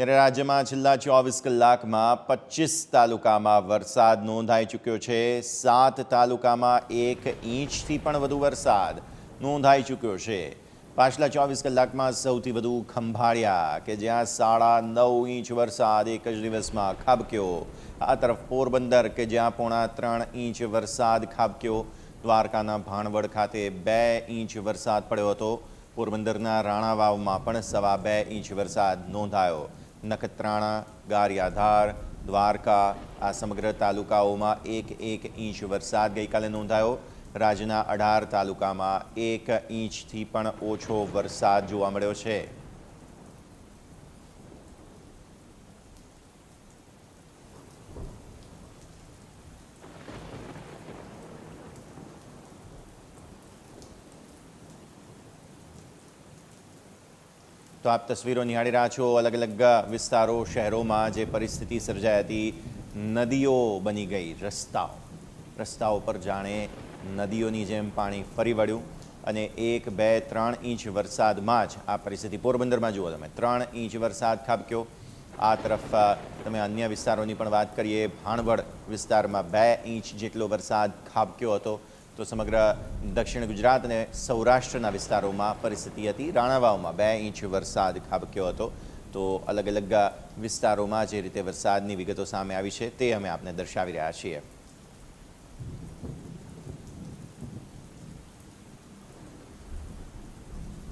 ત્યારે રાજ્યમાં છેલ્લા ચોવીસ કલાકમાં પચીસ તાલુકામાં વરસાદ નોંધાઈ ચૂક્યો છે. સાત તાલુકામાં એક ઇંચથી પણ વધુ વરસાદ નોંધાઈ ચૂક્યો છે. પાછલા ચોવીસ કલાકમાં સૌથી વધુ ખંભાળિયા કે જ્યાં સાડા નવ ઇંચ વરસાદ એક જ દિવસમાં ખાબક્યો. આ તરફ પોરબંદર કે જ્યાં પોણા ત્રણ ઇંચ વરસાદ ખાબક્યો. દ્વારકાના ભાણવડ ખાતે બે ઇંચ વરસાદ પડ્યો હતો. પોરબંદરના રાણાવાવમાં પણ સવા બે ઇંચ વરસાદ નોંધાયો. નખત્રાણા, ગારિયાધાર, દ્વારકા આ સમગ્ર તાલુકાઓમાં એક એક ઇંચ વરસાદ ગઈકાલે નોંધાયો. રાજ્યના અઢાર તાલુકામાં એક ઇંચથી પણ ઓછો વરસાદ જોવા મળ્યો છે. તો આપ તસવીરો નિહાળી રહ્યા છો. અલગ અલગ વિસ્તારો, શહેરોમાં જે પરિસ્થિતિ સર્જાઈ હતી, નદીઓ બની ગઈ, રસ્તાઓ. રસ્તાઓ પર જાણે નદીઓની જેમ પાણી ફરી વળ્યું અને એક, બે, ત્રણ ઇંચ વરસાદમાં જ આ પરિસ્થિતિ પોરબંદરમાં જુઓ તમે. ત્રણ ઇંચ વરસાદ ખાબક્યો. આ તરફ તમે અન્ય વિસ્તારોની પણ વાત કરીએ. ભાણવડ વિસ્તારમાં બે ઇંચ જેટલો વરસાદ ખાબક્યો હતો. તો સમગ્ર દક્ષિણ ગુજરાત અને સૌરાષ્ટ્રના વિસ્તારોમાં પરિસ્થિતિ હતી. રાણાવાવમાં બે ઇંચ વરસાદ ખાબક્યો હતો. તો અલગ અલગ વિસ્તારોમાં જે રીતે વરસાદની વિગતો સામે આવી છે તે અમે આપને દર્શાવી રહ્યા છીએ.